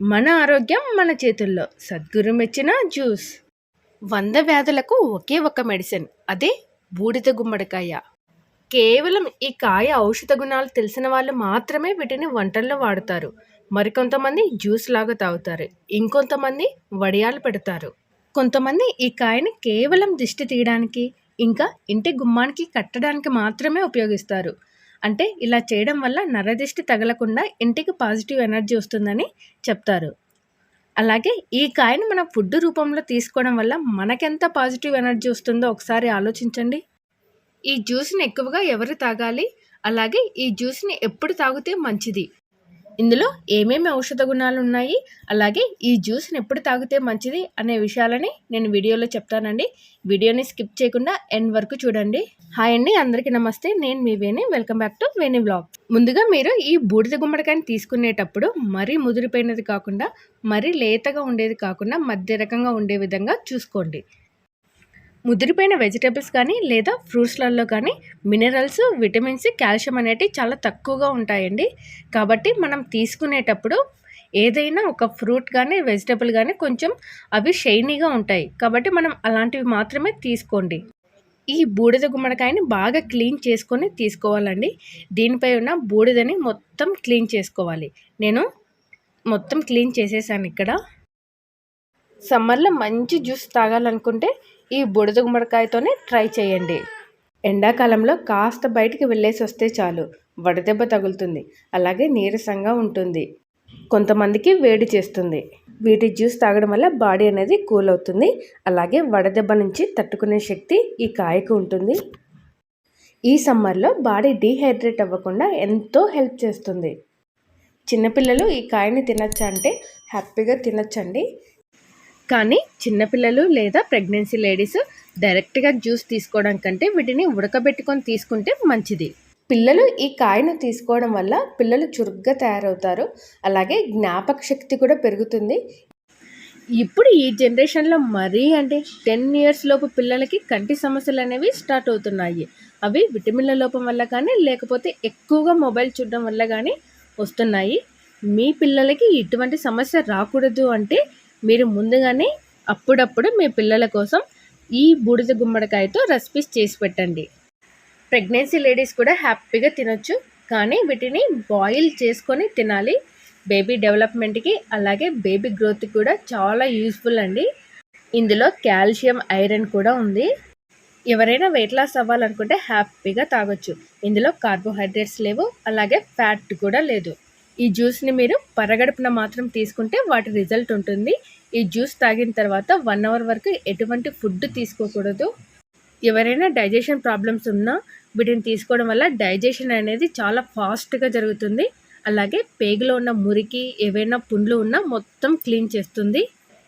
మన ఆరోగ్యం మన చేతుల్లో. సద్గురు మెచ్చిన జ్యూస్. వంద వ్యాధులకు ఒకే ఒక మెడిసిన్. అదే బూడిద గుమ్మడికాయ. కేవలం ఈ కాయ ఔషధ గుణాలు తెలిసిన వాళ్ళు మాత్రమే వీటిని వంటల్లో వాడుతారు. మరికొంతమంది జ్యూస్ లాగా తాగుతారు. ఇంకొంతమంది వడియాలు పెడతారు. కొంతమంది ఈ కాయని కేవలం దిష్టి తీయడానికి ఇంకా ఇంటి గుమ్మానికి కట్టడానికి మాత్రమే ఉపయోగిస్తారు. అంటే ఇలా చేయడం వల్ల నరదిష్టి తగలకుండా ఇంటికి పాజిటివ్ ఎనర్జీ వస్తుందని చెప్తారు. అలాగే ఈ కాయను మనం ఫుడ్ రూపంలో తీసుకోవడం వల్ల మనకెంత పాజిటివ్ ఎనర్జీ వస్తుందో ఒకసారి ఆలోచించండి. ఈ జ్యూస్ని ఎక్కువగా ఎవరు తాగాలి? అలాగే ఈ జ్యూస్ని ఎప్పుడు తాగితే మంచిది? ఇందులో ఏమేమి ఔషధ గుణాలు ఉన్నాయి? అలాగే ఈ జ్యూస్ని ఎప్పుడు తాగితే మంచిది అనే విషయాలని నేను వీడియోలో చెప్తానండి. వీడియోని స్కిప్ చేయకుండా ఎండ్ వరకు చూడండి. హాయ్ అండి అందరికీ నమస్తే. నేను మీ Veni. Welcome back to Veni blog ముందుగా మీరు ఈ బూడిద గుమ్మడికాయని తీసుకునేటప్పుడు మరీ ముదిరిపోయినది కాకుండా మరీ లేతగా ఉండేది కాకుండా మధ్య రకంగా ఉండే విధంగా చూసుకోండి. ముదిరిపోయిన వెజిటేబుల్స్ కానీ లేదా ఫ్రూట్స్లలో కానీ మినరల్స్ విటమిన్స్ కాల్షియం అనేటివి చాలా తక్కువగా ఉంటాయండి. కాబట్టి మనం తీసుకునేటప్పుడు ఏదైనా ఒక ఫ్రూట్ కానీ వెజిటేబుల్ కానీ కొంచెం అవి షైనీగా ఉంటాయి. కాబట్టి మనం అలాంటివి మాత్రమే తీసుకోండి. ఈ బూడిద గుమ్మడికాయని బాగా క్లీన్ చేసుకొని తీసుకోవాలండి. దీనిపై ఉన్న బూడిదని మొత్తం క్లీన్ చేసుకోవాలి. నేను మొత్తం క్లీన్ చేసేసాను ఇక్కడ. సమ్మర్లో మంచి జ్యూస్ తాగాలనుకుంటే ఈ బుడద గుమ్మడికాయతోనే ట్రై చేయండి. ఎండాకాలంలో కాస్త బయటికి వెళ్ళేసి వస్తే చాలు. వడదెబ్బ తగులుతుంది. అలాగే నీరసంగా ఉంటుంది. కొంతమందికి వేడి చేస్తుంది. వీటి జ్యూస్ తాగడం వల్ల బాడీ అనేది కూల్ అవుతుంది. అలాగే వడదెబ్బ నుంచి తట్టుకునే శక్తి ఈ కాయకు ఉంటుంది. ఈ సమ్మర్లో బాడీ డీహైడ్రేట్ అవ్వకుండా ఎంతో హెల్ప్ చేస్తుంది. చిన్నపిల్లలు ఈ కాయని తినచ్చా అంటే హ్యాపీగా తినచ్చండి. కానీ చిన్నపిల్లలు లేదా ప్రెగ్నెన్సీ లేడీస్ డైరెక్ట్గా జ్యూస్ తీసుకోవడం కంటే వీటిని ఉడకబెట్టుకొని తీసుకుంటే మంచిది. పిల్లలు ఈ కాయను తీసుకోవడం వల్ల పిల్లలు చురుగ్గా తయారవుతారు. అలాగే జ్ఞాపక శక్తి కూడా పెరుగుతుంది. ఇప్పుడు ఈ జనరేషన్లో మరీ అంటే టెన్ ఇయర్స్ లోపు పిల్లలకి కంటి సమస్యలు అనేవి స్టార్ట్ అవుతున్నాయి. అవి విటమిన్ల లోపం వల్ల కానీ లేకపోతే ఎక్కువగా మొబైల్ చూడడం వల్ల కానీ వస్తున్నాయి. మీ పిల్లలకి ఇటువంటి సమస్య రాకూడదు అంటే మీరు ముందుగానే అప్పుడప్పుడు మీ పిల్లల కోసం ఈ బూడిద గుమ్మడికాయతో రెసిపీస్ చేసి పెట్టండి. ప్రెగ్నెన్సీ లేడీస్ కూడా హ్యాపీగా తినొచ్చు కానీ వీటిని బాయిల్ చేసుకొని తినాలి. బేబీ డెవలప్మెంట్కి అలాగే బేబీ గ్రోత్కి కూడా చాలా యూస్ఫుల్ అండి. ఇందులో కాల్షియం ఐరన్ కూడా ఉంది. ఎవరైనా వెయిట్ లాస్ అవ్వాలనుకుంటే హ్యాపీగా తాగొచ్చు. ఇందులో కార్బోహైడ్రేట్స్ లేవు అలాగే ఫ్యాట్ కూడా లేదు. ఈ జ్యూస్ని మీరు పరగడుపున మాత్రం తీసుకుంటే వాటి రిజల్ట్ ఉంటుంది. ఈ జ్యూస్ తాగిన తర్వాత వన్ అవర్ వరకు ఎటువంటి ఫుడ్ తీసుకోకూడదు. ఎవరైనా డైజెషన్ ప్రాబ్లమ్స్ ఉన్నా వీటిని తీసుకోవడం వల్ల డైజెషన్ అనేది చాలా ఫాస్ట్గా జరుగుతుంది. అలాగే పేగులో ఉన్న మురికి ఏవైనా పుండ్లు ఉన్నా మొత్తం క్లీన్ చేస్తుంది.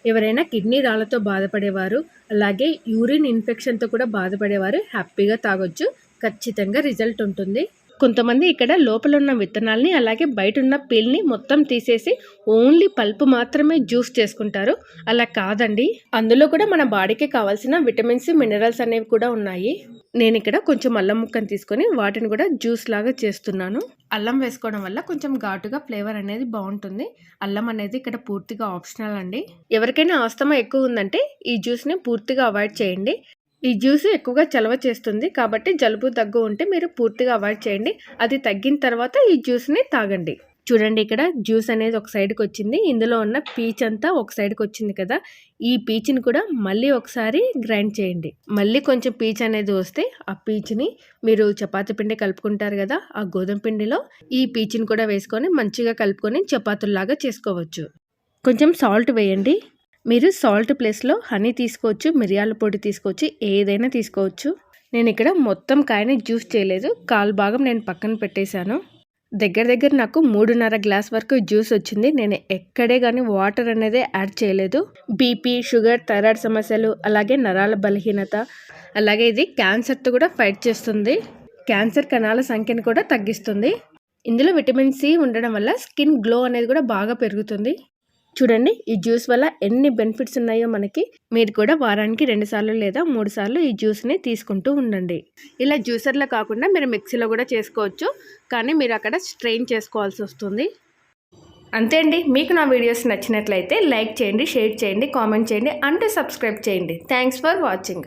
ఎవరైనా కిడ్నీ రాళ్ళతో బాధపడేవారు అలాగే యూరిన్ ఇన్ఫెక్షన్తో కూడా బాధపడేవారు హ్యాపీగా తాగొచ్చు. ఖచ్చితంగా రిజల్ట్ ఉంటుంది. కొంతమంది ఇక్కడ లోపల ఉన్న విత్తనాల్ని అలాగే బయట ఉన్న పీల్ని మొత్తం తీసేసి ఓన్లీ పల్పు మాత్రమే జ్యూస్ చేసుకుంటారు. అలా కాదండి. అందులో కూడా మన బాడీకి కావాల్సిన విటమిన్స్ మినరల్స్ అనేవి కూడా ఉన్నాయి. నేను ఇక్కడ కొంచెం అల్లం ముక్కను తీసుకొని వాటిని కూడా జ్యూస్ లాగా చేస్తున్నాను. అల్లం వేసుకోవడం వల్ల కొంచెం ఘాటుగా ఫ్లేవర్ అనేది బాగుంటుంది. అల్లం అనేది ఇక్కడ పూర్తిగా ఆప్షనల్ అండి. ఎవరికైనా ఆస్తమా ఎక్కువ ఉందంటే ఈ జ్యూస్ని పూర్తిగా అవాయిడ్ చేయండి. ఈ జ్యూస్ ఎక్కువగా చలవ చేస్తుంది. కాబట్టి జలుబు దగ్గు ఉంటే మీరు పూర్తిగా అవాయిడ్ చేయండి. అది తగ్గిన తర్వాత ఈ జ్యూస్ని తాగండి. చూడండి ఇక్కడ జ్యూస్ అనేది ఒక సైడ్కి వచ్చింది. ఇందులో ఉన్న పీచ్ అంతా ఒక సైడ్కి వచ్చింది కదా. ఈ పీచ్ని కూడా మళ్ళీ ఒకసారి గ్రైండ్ చేయండి. మళ్ళీ కొంచెం పీచ్ అనేది వస్తే ఆ పీచ్ని మీరు చపాతి పిండి కలుపుకుంటారు కదా ఆ గోధుమ పిండిలో ఈ పీచ్ని కూడా వేసుకొని మంచిగా కలుపుకొని చపాతుల్లాగా చేసుకోవచ్చు. కొంచెం సాల్ట్ వేయండి. మీరు సాల్ట్ ప్లేస్లో హనీ తీసుకోవచ్చు మిరియాల పొడి తీసుకోవచ్చు ఏదైనా తీసుకోవచ్చు. నేను ఇక్కడ మొత్తం కాయని జ్యూస్ చేయలేదు. కాలు భాగం నేను పక్కన పెట్టేశాను. దగ్గర దగ్గర నాకు మూడున్నర గ్లాస్ వరకు జ్యూస్ వచ్చింది. నేను ఎక్కడే కానీ వాటర్ అనేది యాడ్ చేయలేదు. బీపీ షుగర్ థైరాయిడ్ సమస్యలు అలాగే నరాల బలహీనత అలాగే ఇది క్యాన్సర్తో కూడా ఫైట్ చేస్తుంది. క్యాన్సర్ కణాల సంఖ్యను కూడా తగ్గిస్తుంది. ఇందులో విటమిన్ సి ఉండడం వల్ల స్కిన్ గ్లో అనేది కూడా బాగా పెరుగుతుంది. చూడండి ఈ జ్యూస్ వల్ల ఎన్ని బెనిఫిట్స్ ఉన్నాయో మనకి. మీరు కూడా వారానికి రెండు సార్లు లేదా మూడు సార్లు ఈ జ్యూస్ని తీసుకుంటూ ఉండండి. ఇలా జ్యూసర్లో కాకుండా మీరు మిక్సీలో కూడా చేసుకోవచ్చు. కానీ మీరు అక్కడ స్ట్రెయిన్ చేసుకోవాల్సి వస్తుంది. అంతే అండి. మీకు నా వీడియోస్ నచ్చినట్లయితే లైక్ చేయండి షేర్ చేయండి కామెంట్ చేయండి అంటే సబ్స్క్రైబ్ చేయండి. Thanks for watching.